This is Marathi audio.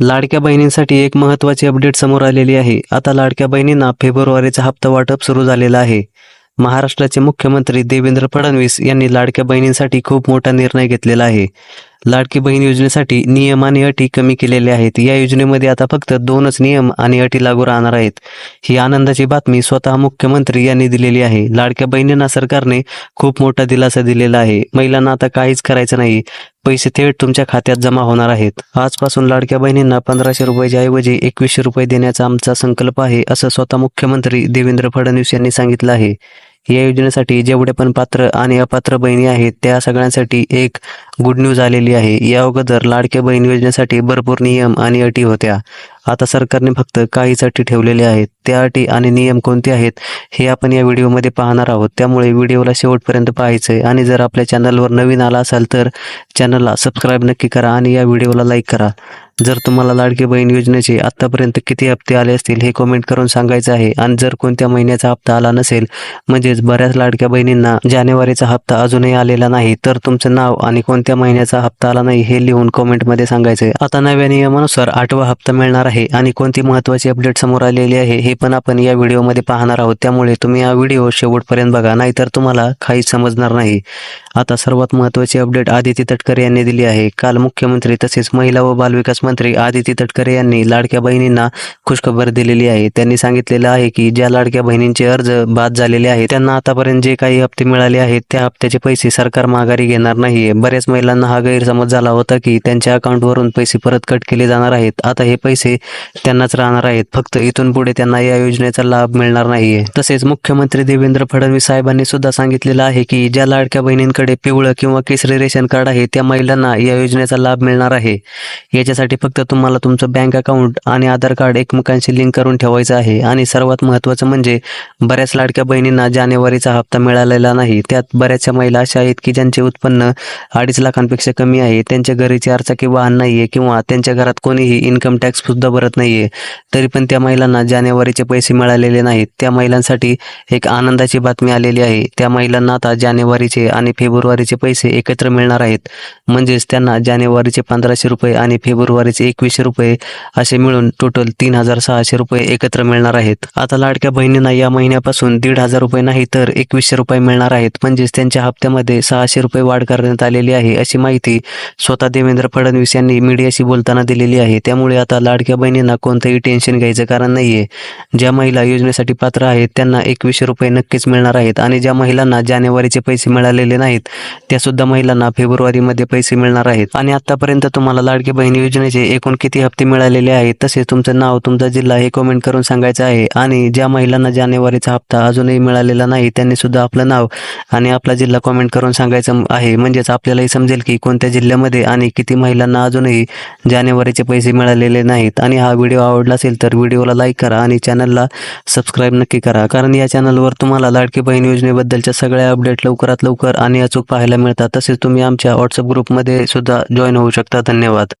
लाडक्या बहिणींसाठी एक महत्त्वाची अपडेट समोर आलेली आहे. आता लाडक्या बहिणींना फेब्रुवारीचा हप्ता वाटप सुरू झालेला आहे. महाराष्ट्राचे मुख्यमंत्री देवेंद्र फडणवीस यांनी लाडक्या बहिणींसाठी खूप मोठा निर्णय घेतलेला आहे. लाडकी बहीण योजनेसाठी नियम आणि अटी कमी केलेल्या आहेत. या योजनेमध्ये आता फक्त दोनच नियम आणि अटी लागू राहणार आहेत. ही आनंदाची बातमी स्वतः मुख्यमंत्री यांनी दिलेली आहे. लाडक्या बहिणींना सरकारने खूप मोठा दिलासा दिलेला आहे. महिलांना आता काहीच करायचं नाही. पैसे थेट तुमच्या खात्यात जमा होणार आहेत. आजपासून लाडक्या बहिणींना पंधराशे रुपयाच्या ऐवजी एकवीसशे रुपये देण्याचा आमचा संकल्प आहे असं स्वतः मुख्यमंत्री देवेंद्र फडणवीस यांनी सांगितलं आहे. या योजनेसाठी जेवढे पण पात्र आणि अपात्र बहिणी आहेत त्या सगळ्यांसाठी एक गुड न्यूज आलेली आहे. या अगोदर लाडक्या बहीण योजनेसाठी भरपूर नियम आणि अटी होत्या. आता सरकारने फक्त काहीच अटी ठेवलेल्या आहेत. त्या अटी आणि नियम कोणते आहेत हे आपण या व्हिडिओमध्ये पाहणार आहोत. त्यामुळे व्हिडिओला शेवटपर्यंत पाहायचं आहे. आणि जर आपल्या चॅनलवर नवीन आला असाल तर चॅनलला सबस्क्राईब नक्की करा आणि या व्हिडिओला लाईक करा. जर तुम्हाला लाडकी बहीण योजनेचे आत्तापर्यंत किती हप्ते आले असतील हे कमेंट करून सांगायचं आहे. आणि जर कोणत्या महिन्याचा हप्ता आला नसेल म्हणजेच बऱ्याच लाडक्या बहिणींना जानेवारीचा हप्ता अजूनही आलेला नाही तर तुमचं नाव आणि कोणत्या महिन्याचा हप्ता आला नाही हे लिहून कमेंटमध्ये सांगायचं आहे आता नव्या नियमानुसार आठवा हप्ता मिळणार आहे आणि कोणती महत्त्वाची अपडेट समोर आलेली आहे हे पण आपण या व्हिडिओमध्ये पाहणार आहोत. त्यामुळे तुम्ही हा व्हिडिओ शेवटपर्यंत बघा नाहीतर तुम्हाला काहीच समजणार नाही. आता सर्वात महत्त्वाची अपडेट आदिती तटकरे यांनी दिली आहे. काल मुख्यमंत्री तसेच महिला व बालविकास मंत्री आदिती तटकरे यांनी लाडक्या बहिणींना खुशखबर दिलेली आहे. त्यांनी सांगितलेलं आहे की ज्या लाडक्या बहिणींचे अर्ज बाद झालेले आहेत त्यांना आतापर्यंत जे काही हप्ते मिळाले आहेत त्या हप्त्याचे पैसे सरकार माघारी घेणार नाहीये. बऱ्याच महिलांना हा गैरसमज झाला होता की त्यांच्या अकाउंटवरून पैसे परत कट केले जाणार आहेत. आता हे पैसे त्यांनाच राहणार आहेत. फक्त इथून पुढे त्यांना या योजनेचा लाभ मिळणार नाहीये. तसेच मुख्यमंत्री देवेंद्र फडणवीस साहेबांनी सुद्धा सांगितलेलं आहे की ज्या लाडक्या बहिणींकडे पिवळं किंवा केसरी रेशन कार्ड आहे त्या महिलांना या योजनेचा लाभ मिळणार आहे. याच्यासाठी फक्त तुम्हाला तुमचं बँक अकाउंट आणि आधार कार्ड एकमेकांशी लिंक करून ठेवायचं आहे. आणि सर्वात महत्त्वाचं म्हणजे बऱ्याच लाडक्या बहिणींना जानेवारीचा हप्ता मिळालेला नाही. त्यात बऱ्याचशा महिला अशा आहेत की ज्यांचे उत्पन्न अडीच लाखांपेक्षा कमी आहे. त्यांच्या घरी चारचाकी वाहन नाहीये किंवा त्यांच्या घरात कोणीही इन्कम टॅक्स सुद्धा भरत नाहीये. तरी पण त्या महिलांना जानेवारीचे पैसे मिळालेले नाहीत. त्या महिलांसाठी एक आनंदाची बातमी आलेली आहे. त्या महिलांना आता जानेवारीचे आणि फेब्रुवारीचे पैसे एकत्र मिळणार आहेत. म्हणजेच त्यांना जानेवारीचे पंधराशे रुपये आणि फेब्रुवारी सुमारेच एकवीसशे रुपये असे मिळून टोटल तीन हजार सहाशे रुपये एकत्र मिळणार आहेत. आता लाडक्या बहिणींना या महिन्यापासून दीड हजार रुपये नाही तर एकवीसशे रुपये मिळणार आहेत. म्हणजेच त्यांच्या हप्त्यामध्ये सहाशे रुपये वाढ करण्यात आलेली आहे अशी माहिती स्वतः देवेंद्र फडणवीस यांनी मीडियाशी बोलताना दिलेली आहे. त्यामुळे आता लाडक्या बहिणींना कोणतंही टेन्शन घ्यायचं कारण नाहीये. ज्या महिला योजनेसाठी पात्र आहेत त्यांना एकवीसशे रुपये नक्कीच मिळणार आहेत आणि ज्या महिलांना जानेवारीचे पैसे मिळालेले नाहीत त्या सुद्धा महिलांना फेब्रुवारीमध्ये पैसे मिळणार आहेत. आणि आतापर्यंत तुम्हाला लाडकी बहिणी योजनेचे एकूण किती हप्ते मिळालेले आहेत तसेच तुमचं नाव तुमचा जिल्हा हे कमेंट करून सांगायचं आहे. आणि ज्या महिलांना जानेवारीचा हप्ता अजूनही मिळालेला नाही त्यांनी सुद्धा आपलं नाव आणि आपला जिल्हा कमेंट करून सांगायचं आहे. म्हणजेच आपल्यालाही समजेल की कोणत्या जिल्ह्यामध्ये आणि किती महिलांना अजूनही जानेवारीचे पैसे मिळालेले नाहीत. आणि हा व्हिडिओ आवडला असेल तर व्हिडिओला लाईक करा आणि चॅनलला सबस्क्राईब नक्की करा. कारण या चॅनलवर तुम्हाला लाडकी बहीण योजनेबद्दलच्या सगळ्या अपडेट लवकरात लवकर आणि अचूक पाहायला मिळतात. तसेच तुम्ही आमच्या व्हॉट्सअप ग्रुपमध्ये सुद्धा जॉईन होऊ शकता. धन्यवाद.